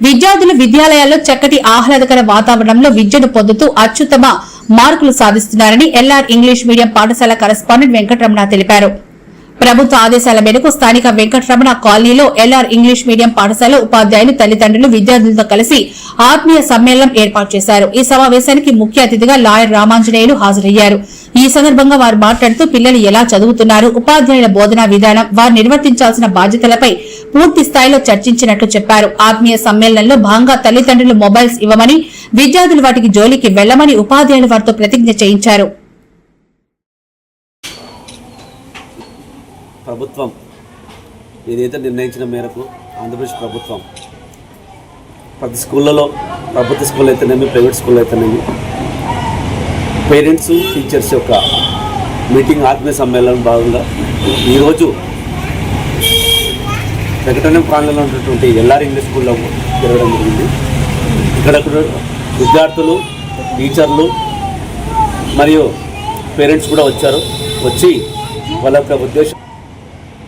విద్యార్థులు విద్యాలయాల్లో చక్కటి ఆహ్లాదకర వాతావరణంలో విద్యను పొందుతూ అత్యుత్తమ మార్కులు సాధిస్తున్నారని ఎల్ఆర్ ఇంగ్లీష్ మీడియం పాఠశాల కరెస్పాండెంట్ వెంకటరమణ తెలిపారు. ప్రభుత్వ ఆదేశాల మేరకు స్థానిక వెంకటరమణ కాలనీలో ఎల్ఆర్ ఇంగ్లీష్ మీడియం పాఠశాల ఉపాధ్యాయులు తల్లిదండ్రులు విద్యార్థులతో కలిసి ఆత్మీయ సమ్మేళనం ఏర్పాటు చేశారు. ఈ సమావేశానికి ముఖ్య అతిథిగా లాయర్ రామాంజనేయులు హాజరయ్యారు. ఈ సందర్భంగా వారు మాట్లాడుతూ పిల్లలు ఎలా చదువుతున్నారు ఉపాధ్యాయుల బోధనా విధానం వారు నిర్వర్తించాల్సిన బాధ్యతలపై పూర్తి స్థాయిలో చర్చించినట్లు చెప్పారు. ఆత్మీయ సమ్మేళనంలో భాగంగా తల్లిదండ్రులు మొబైల్స్ ఇవ్వమని విద్యార్థులు వాటికి జోలికి వెళ్ళమని ఉపాధ్యాయులు వారితో ప్రతిజ్ఞ చేయించారు. ప్రభుత్వం ఏదైతే నిర్ణయించిన మేరకు ఆంధ్రప్రదేశ్ ప్రభుత్వం ప్రతి స్కూళ్ళలో ప్రభుత్వ స్కూల్ అయితేనేమి ప్రైవేట్ స్కూల్ అయితేనేమి పేరెంట్స్ టీచర్స్ యొక్క మీటింగ్ ఆత్మీయ సమ్మేళనం భాగంగా ఈరోజు ప్రకటన ప్రాంతంలో ఉన్నటువంటి ఎల్ఆర్ ఇంగ్లీష్ స్కూల్లో జరగడం జరిగింది. ఇక్కడ విద్యార్థులు టీచర్లు మరియు పేరెంట్స్ కూడా వచ్చారు. వచ్చి వాళ్ళ యొక్క ఉద్దేశం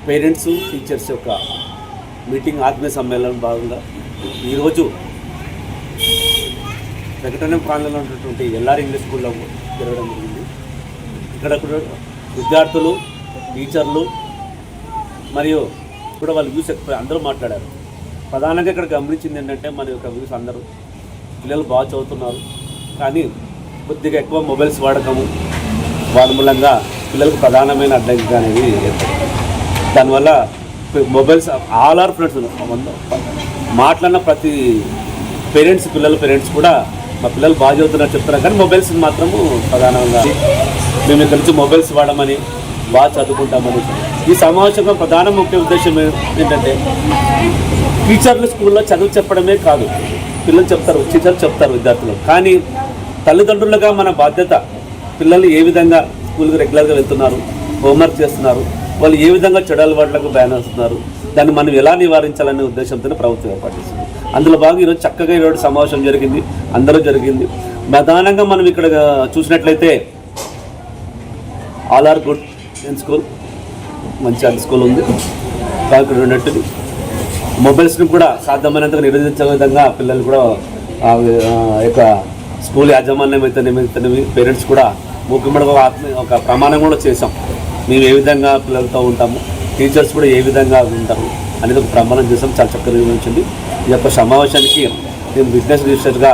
పేరెంట్స్ టీచర్స్ యొక్క మీటింగ్ ఆత్మీయ సమ్మేళనం భాగంగా ఈరోజు ప్రకటన ప్రాంతంలో ఉన్నటువంటి ఎల్ఆర్ ఇంగ్లీష్ స్కూల్లో జరగడం జరిగింది. ఇక్కడ కూడా విద్యార్థులు టీచర్లు మరియు కూడా వాళ్ళు వ్యూస్ అందరూ మాట్లాడారు. ప్రధానంగా ఇక్కడ గమనించింది ఏంటంటే మన యొక్క వ్యూస్ అందరూ పిల్లలు బాగా చదువుతున్నారు. కానీ కొద్దిగా ఎక్కువ మొబైల్స్ వాడకము వాళ్ళ మూలంగా పిల్లలకు ప్రధానమైన అడ్డంకి అనేది ఏర్పడుతుంది దానివల్ల మొబైల్స్ ఆల్ ఆర్ ఫ్రెండ్స్ మాట్లాడిన ప్రతి పేరెంట్స్ పిల్లల పేరెంట్స్ కూడా మా పిల్లలు బాగా చదువుతున్నారు చెప్తున్నారు. కానీ మొబైల్స్ మాత్రము ప్రధానంగా మేము ఇక్కడ నుంచి మొబైల్స్ వాడమని బాగా చదువుకుంటామని. ఈ సమావేశంలో ప్రధాన ముఖ్య ఉద్దేశం ఏంటంటే టీచర్లు స్కూల్లో చదువు చెప్పడమే కాదు. పిల్లలు చెప్తారు టీచర్లు చెప్తారు విద్యార్థులు. కానీ తల్లిదండ్రులుగా మన బాధ్యత పిల్లలు ఏ విధంగా స్కూల్కి రెగ్యులర్గా వెళ్తున్నారు హోంవర్క్ చేస్తున్నారు వాళ్ళు ఏ విధంగా చెడు అలవాట్లకు బ్యాన్ అవుతున్నారు? దాన్ని మనం ఎలా నివారించాలనే ఉద్దేశంతోనే ప్రభుత్వం ఏర్పాటిస్తుంది అందులో భాగంగా ఈరోజు చక్కగా ఈరోజు సమావేశం జరిగింది. అందరూ జరిగింది. ప్రధానంగా మనం ఇక్కడ చూసినట్లయితే all are good in school మంచి అది స్కూల్ ఉంది. ఇక్కడ ఉన్నట్టు మొబైల్స్ని కూడా సాధ్యమైనంతగా నిరోధించే విధంగా పిల్లలు కూడా ఆ యొక్క స్కూల్ యాజమాన్యం అయితేనేమి పేరెంట్స్ కూడా ముఖ్యమంత్రి ఒక ఆత్మ ఒక ప్రమాణం కూడా చేశాం. మేము ఏ విధంగా పిల్లలతో ఉంటాము? టీచర్స్ కూడా ఏ విధంగా ఉంటారు? అనేది ఒక ప్రమాణం చేసాం చాలా చక్కగా నిర్వహించింది ఈ యొక్క సమావేశానికి నేను బిజినెస్ రిజిస్టర్గా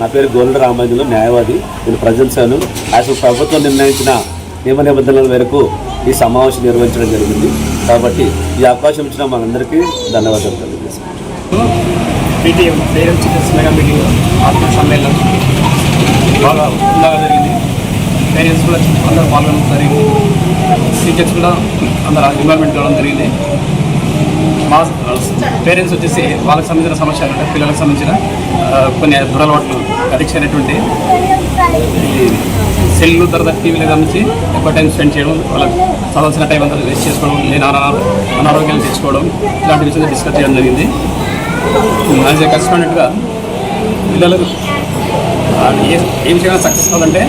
నా పేరు గోల్డ్ రామాంజులు న్యాయవాది. నేను ప్రజెంట్ అసలు ప్రభుత్వం నిర్ణయించిన నియమ నిబంధనల మేరకు ఈ సమావేశం నిర్వహించడం జరిగింది. కాబట్టి ఈ అవకాశం ఇచ్చిన మనందరికీ ధన్యవాదాలు తెలియజేస్తాను పేరెంట్స్ మీటింగ్ ఆత్మ సమ్మేళనం. బాగా బాగా జరిగింది. పేరెంట్స్ కూడా అందరూ పాల్గొనడం జరిగింది. టీచర్స్ కూడా అందరూ ఇన్వాల్వ్మెంట్ కావడం జరిగింది. మా పేరెంట్స్ వచ్చేసి వాళ్ళకి సంబంధించిన సమస్యలు అంటే పిల్లలకు సంబంధించిన కొన్ని దురలవాట్లు అడిక్షన్ అయినటువంటి సెల్లు తర్వాత టీవీలు గమనించి ఎక్కువ టైం స్పెండ్ చేయడం వాళ్ళకి చదవాల్సిన టైం అంతా వేస్ట్ చేసుకోవడం లేని అనారో అనారోగ్యాలు తెచ్చుకోవడం ఇలాంటి విషయంలో డిస్కస్ చేయడం జరిగింది. యాజ్ ఏ కరెస్పాండెంట్గా పిల్లలకు ఏ ఏ విషయంగా సక్సెస్ అవ్వాలంటే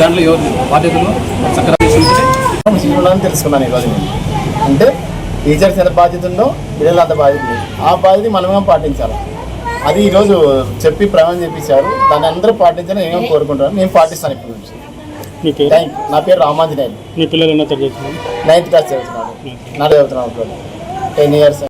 దాంట్లో ఎవరు బాధ్యతలు ఉండాలని తెలుసుకున్నాను ఈరోజు నేను. అంటే టీచర్స్ ఎంత బాధ్యత ఉందో పిల్లలు అంత బాధ్యత ఉంది ఆ బాధ్యత మనమే పాటించాలి. అది ఈరోజు చెప్పి ప్రమాణం చేపించారు. దాన్ని అందరూ పాటించాలని నేను కోరుకుంటాను నేను పాటిస్తాను ఇప్పటి నుంచి. మీ పేరు? థ్యాంక్ నా పేరు రామాంజనేయులు. మీ పిల్లలు? నైన్త్ క్లాస్ చదువుతున్నాను నా చదువుతున్నాను టెన్ ఇయర్స్